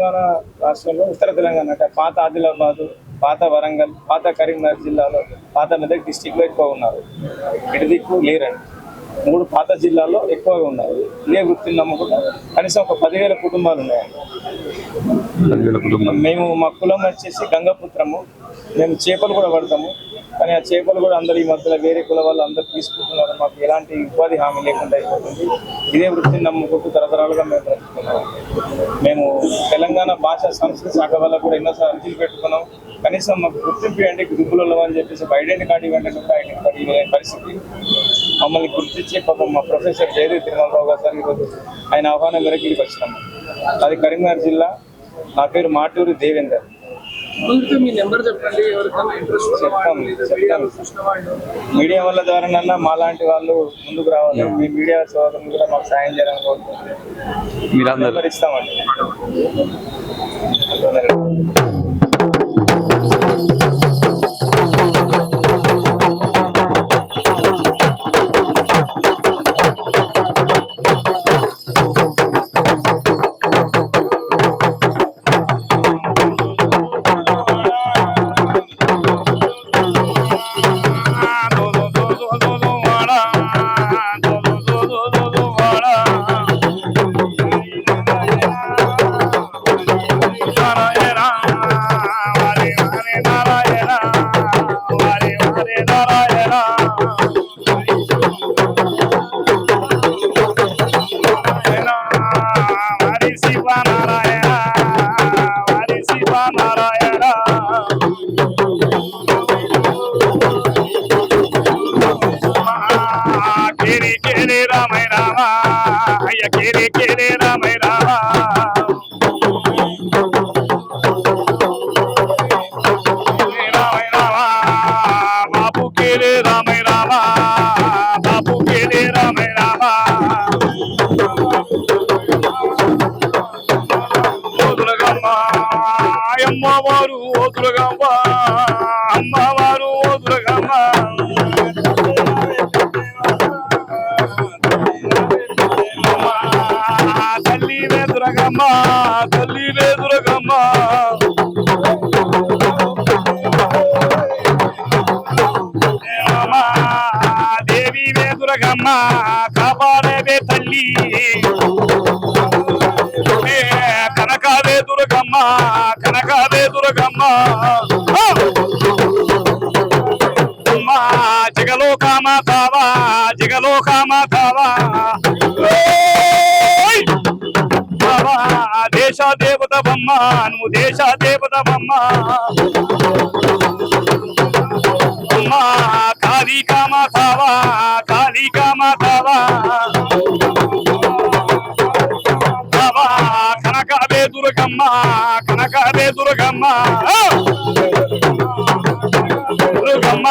తెలంగాణ రాష్ట్రంలో ఉత్తర తెలంగాణ అంటే పాత ఆదిలాబాద్ పాత వరంగల్ పాత కరీంనగర్ జిల్లాలో పాత మెదక్ డిస్టిక్లో ఎక్కువ ఉన్నారు. ఇటు దిక్కు లేరండి. మూడు పాత జిల్లాల్లో ఎక్కువగా ఉన్నారు. ఇదే వృత్తిని నమ్ముకుంటా కనీసం ఒక పదివేల కుటుంబాలు ఉన్నాయండి. మేము మా కులం వచ్చేసి గంగపుత్రము మేము చేపలు కూడా పడతాము. కానీ ఆ చేపలు కూడా అందరు ఈ మధ్యలో వేరే కుల వాళ్ళు అందరు తీసుకుంటున్నారు. మాకు ఎలాంటి ఉపాధి హామీ లేకుండా అయిపోతుంది. ఇదే వృత్తిని నమ్ముకుంటూ తరతరాలుగా మేము బ్రతుకుతున్నాం. మేము తెలంగాణ భాష సంస్కృతి శాఖ వల్ల కూడా ఎన్నోసార్లు అర్జీలు పెట్టుకున్నాం. కనీసం మాకు గుర్తింపు అంటే గ్రూపులలో అని చెప్పేసి ఐడెంటి కార్డు ఇవ్వండి కూడా ఐడెంటి కార్డు ఇవ్వలేని పరిస్థితి. మమ్మల్ని గుర్తించి పాపం మా ప్రొఫెసర్ జయదేవ్ తిరుమలరావు గారు సార్ ఈరోజు ఆయన ఆహ్వానం మేరకు ఇక్కడికి వచ్చినాము అది కరీంనగర్ జిల్లా. నా పేరు మాటూరు దేవేందర్. మీ నెంబర్ చెప్పండి ఎవరికైనా ఇంట్రెస్ట్ చెప్తాం, చెప్తాం. చూసిన వాళ్ళు మీడియా వాళ్ళ ద్వారానన్నా మాలాంటి వాళ్ళు ముందుకు రావాలి. మీ మీడియా సోదరులు కూడా మాకు సాయం చేయాలని కోరుకుంటున్నాం. మీరందరూ. నెంబర్ ఇస్తామండి. వేదురగమ్మ తల్లి వేదురగమ్మ దేవి వేదురగమ్మ కాపాడవే తల్లి. ఏ దుర్గమ్మ వేదురగమ్మ దుర్గమ్మ జగలోకామా అమ్మ జగలో కామ తావా జగలో తావా దేశ దేవత బొమ్మ నువ్వు దేశ దేవత బొమ్మ అమ్మ కాళీ కామ తావా కాళీ కామ దుర్గమ్మ కనకాదే దుర్గమ్మ. దుర్గమ్మ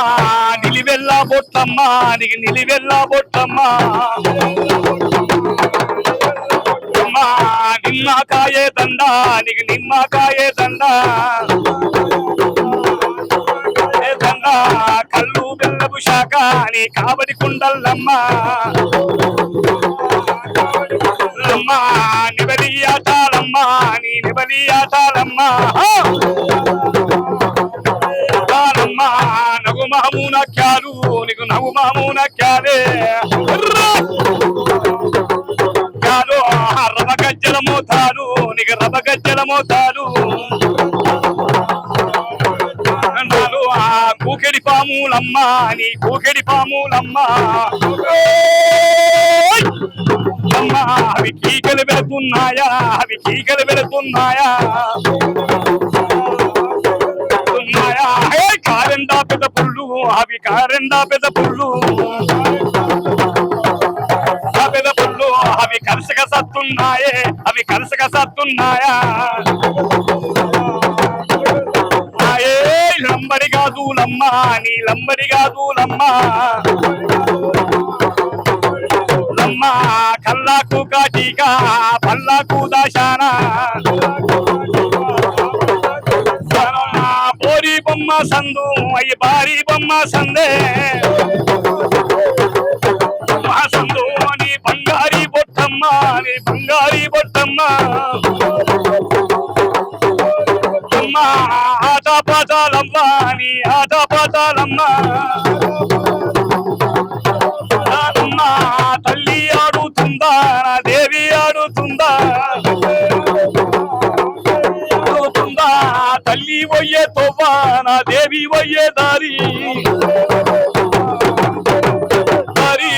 నిలివెల్ల బొట్టమ్మ నీకు నిలివెల్లా బొట్టమ్మ. నిమ్మకాయే దండ నీకు నిమ్మకాయే దండ దండ కళ్ళు బెల్లపు శాఖ నీ కాబడి కుండల్లమ్మ నిబలి ఆటాలమ్మ నీ నిబలి ఆటాలమ్మ నగు మామూన క్యాలు నీకు నగు మామూన మోతారు నాలు ఆ కూకెడి పాములమ్మ నీ కూకెడి పాములమ్మ. అమ్మ అవి కీకలు పెడుతున్నాయా? అవి కీకలు పెడుతున్నాయా? కారెండా పెద్ద పుల్లు అవి కారెండా పెద్ద పుల్లు. పెద్ద పుల్లు అవి కలిసి సత్తున్నాయే అవి కలసక సత్తున్నాయా ఆయే లంబడి గాజులమ్మ నీ లంబడి గాజులమ్మ లమ్మ. కల్లాకు కాటిక పల్లాకు దాశానా? పోరి బొమ్మ సందు అయ్యి బారి బొమ్మ సందే. దేవి వయ్యే దారి. దారి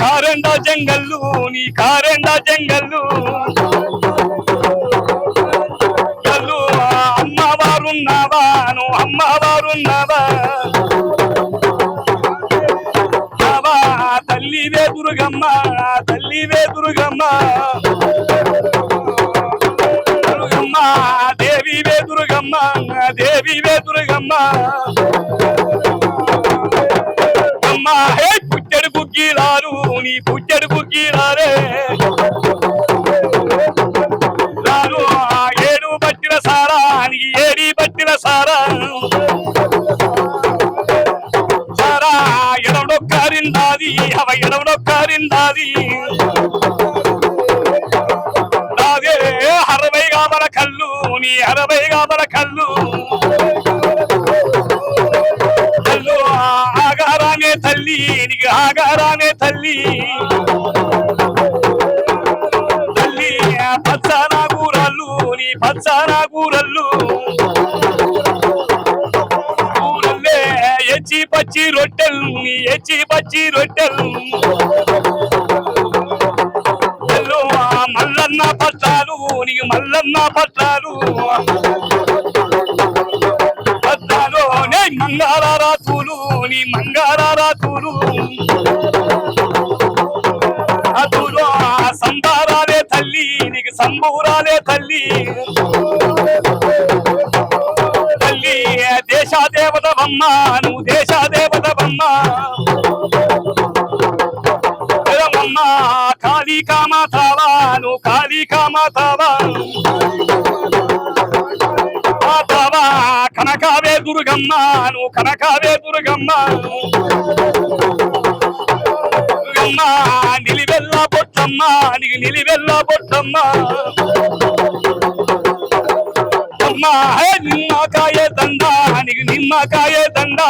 కారెండ జంగల్లు నీ కారెండ జంగల్లు. గల్లు అమ్మవారున్నావా నువ్వు అమ్మవారున్నావా? తల్లివే దుర్గమ్మ తల్లివే దుర్గమ్మ. దుర్గమ్మ దేవివే దుర్గమ్మ. అమ్మా. అమ్మ హే పుట్టెడు కుక్కీలారు నీ పుట్టెడు కుక్కీలారే రాను ఏడు బట్టిన సారా నీ ఏడి బట్టిన సారా. సారా ఎడవడొక్కారిందాది అవ ఎడవడొక్కారిందాది అరవై గామల కళ్ళు నీ అరవై గామల ఆగారానే తల్లి. తల్లి పచ్చనా కూరళ్ళు నీ పచ్చనా కూరళ్ళు కూరల్లే ఎచ్చి పచ్చి రొట్టెలు నీ ఎచ్చి పచ్చి రొట్టెలు. మల్లన్న పట్టాలు నీకు మల్లన్న పట్టాలు పట్టాలు నే మంగారాతులు నీ మంగారాతులు అతులు ఆ సంబారాలే తల్లి నీకు సంబూరాలే తల్లి. తల్లి దేశాదేవత బమ్మ నువ్వు దేశాదేవత బమ్మ కాళీ కామాతావా నువ్వు కాళీ కామాతావా దుర్గమ్మ నువ్వు కనకావే దుర్గమ్మ దుర్గమ్మ నిలివెల్ల పొట్టమ్మ నీకు నిలివెల్ల పొట్టమ్మ అమ్మ నిమ్మకాయ దండ నీకు నిమ్మకాయ దండ.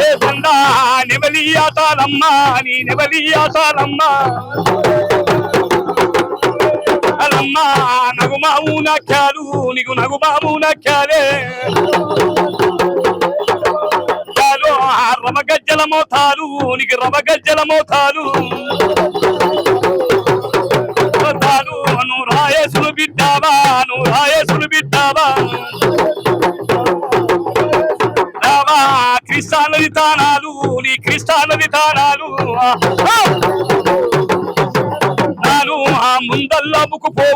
ఏ దండ నెవలియాటాలమ్మ నీ అమ్మా నగు బాబు నక్కాలు నీకు నగు బాబు చాలు రమ గజ్జల మోతాలు నీకు రమగజ్జల మోతాలు. నువ్వు రాయేసులు బిడ్డావా నువ్వు రాయేసులు బిడ్డావా రావా క్రిస్తానది తానాలు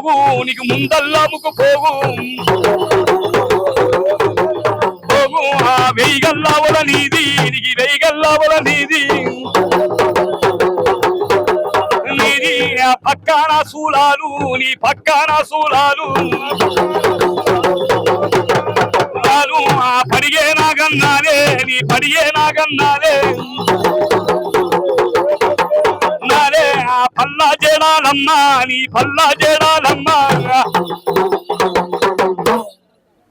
పోగు నీకు ముందల్లాముకు పోగు. పోగు ఆ వెయ్యగల్లా నీది నీకు వెయ్యగల్లా నీది. నీది ఆ సూలాలు నీ పక్కన సూలాలు. ఆ పడిగే నాగన్నారే నీ పడిగే నా పల్లా జేడాలమ్మా నీ పల్లా జేడాలమ్మా.